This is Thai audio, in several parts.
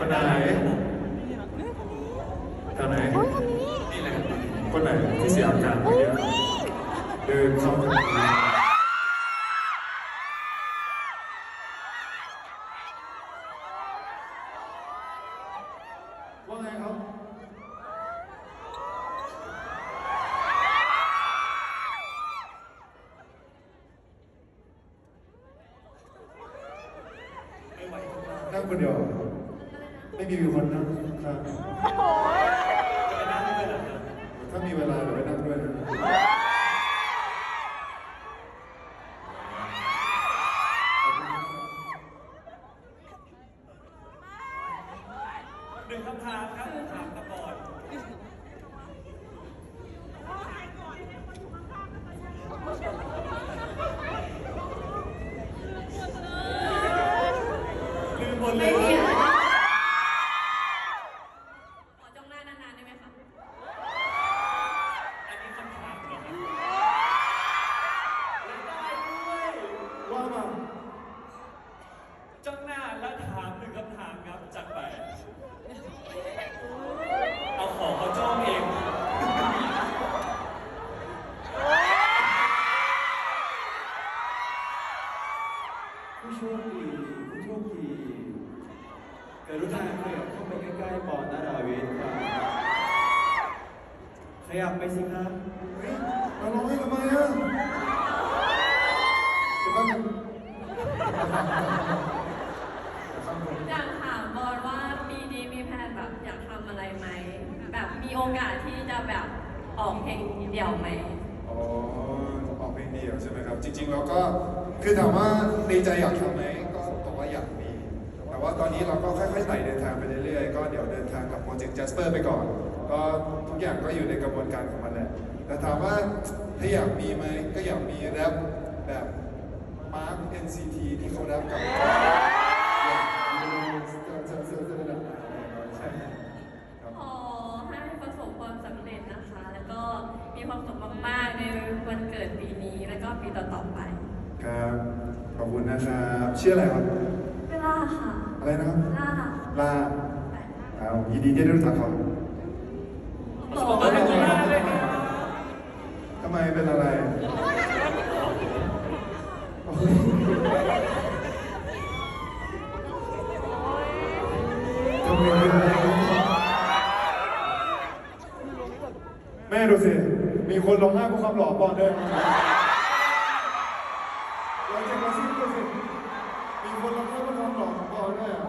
คนไหนครับผมทางไหนคนนี้นี่แหละคนไหนที่เสียอาการเมื่อกี้เดินเข้าไปว่าไงครับนั่งคนเดียว ไม่มีคนนั่งข้างจะไปนั่งด้วครับถ้ามีเวลาเดี๋ยวไปนั่งด้วยนะหนึ่งคำถามครับถามตะบอนลืมหมดเลย ขอจ้องหน้านานๆได้ไหมคะ อันนี้คำถามเหรอครับ ว่ามา จ้องหน้าแล้วถามหนึ่งคำถามครับจัดไป เอาของมาจ้องเอง ผู้ โชคดีผู้โชคดีกรุณาขยับเข้าไปใกล้ๆปอนนาราวิทย์ครับขยับไปสิครับเฮ้ยมาร้องให้ทำไมอะเดี๋ยวแป๊บนึงอยากถามบอลว่าปีนี้มีแผนแบบอยากทำอะไรไหม แบบมีโอกาสที่จะแบบออกเพลงเดี่ยวไหมอ๋อออกเพลงเดียวใช่ไหมครับ จริงๆเราก็ คือถามว่าในใจอยากทำไหมก็บอกว่าอยากมี แต่ว่าตอนนี้เราก็ค่อยๆไต่เดินทางไปเรื่อยๆ ก็เดี๋ยวเดินทางกับโปรเจกต์ Jasper ไปก่อน ก็ทุกอย่างก็อยู่ในกระบวนการของมันแหละ แต่ถามว่าถ้าอยากมีไหมก็อยากมีแรปแบบ Mark NCT ที่เขาแรปกับครับขอให้ประสบความสำเร็จนะคะ แล้วก็มีความสุขมากๆในวันเกิดปีนี้ แล้วก็ปีต่อๆไป คุณนะครับชื่ออะไรครับเวลาค่ะอะไรนะครับ ลาลาเอายินดีที่ได้รู้จักครับบอกว่าเป็นตัวหน้าเลยนะทำไมเป็นอะไรโอ้ยทำไมเป็นอะไรแม่ดูสิ มีคนร้องไห้เพราะความหล่อปอนด้วยเรา มีคนร้องไห้เพราะความหล่อของปอนด้วยอะ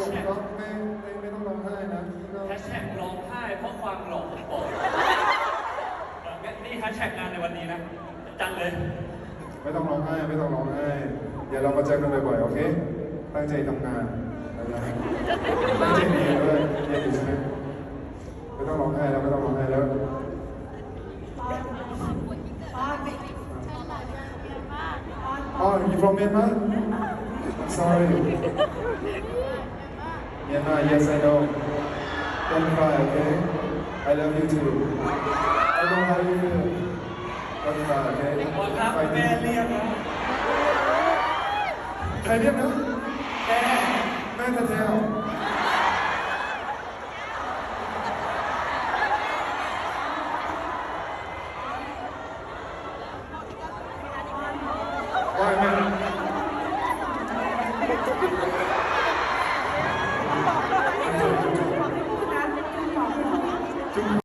ผมก็ไม่ไม่ไม่ต้องร้องไห้นะก็แฮชแท็กร้องไห้เพราะความหลอกของผมงั้นนี่แฮชแท็กงานในวันนี้นะจังเลย ไม่ต้องร้องไห้ไม่ต้องร้องไห้เดี๋ยวเรามาเจอกันบ่อยๆโอเค ตั้งใจทำงานนะตั้งใจเรียนด้วยเรียนอยู่ใช่ไหมไม่ต้องร้องไห้แล้วไม่ต้องร้องไห้แล้ว Oh, you from Myanmar? I'm sorry. Myanmar, yes, I know. Don't cry, okay? I love you too. I know how you feel. Don't cry, okay? บอลครับ Fighting. แม่เรียกนะใครเรียกนะ แม่ แม่แท้ๆเหรอ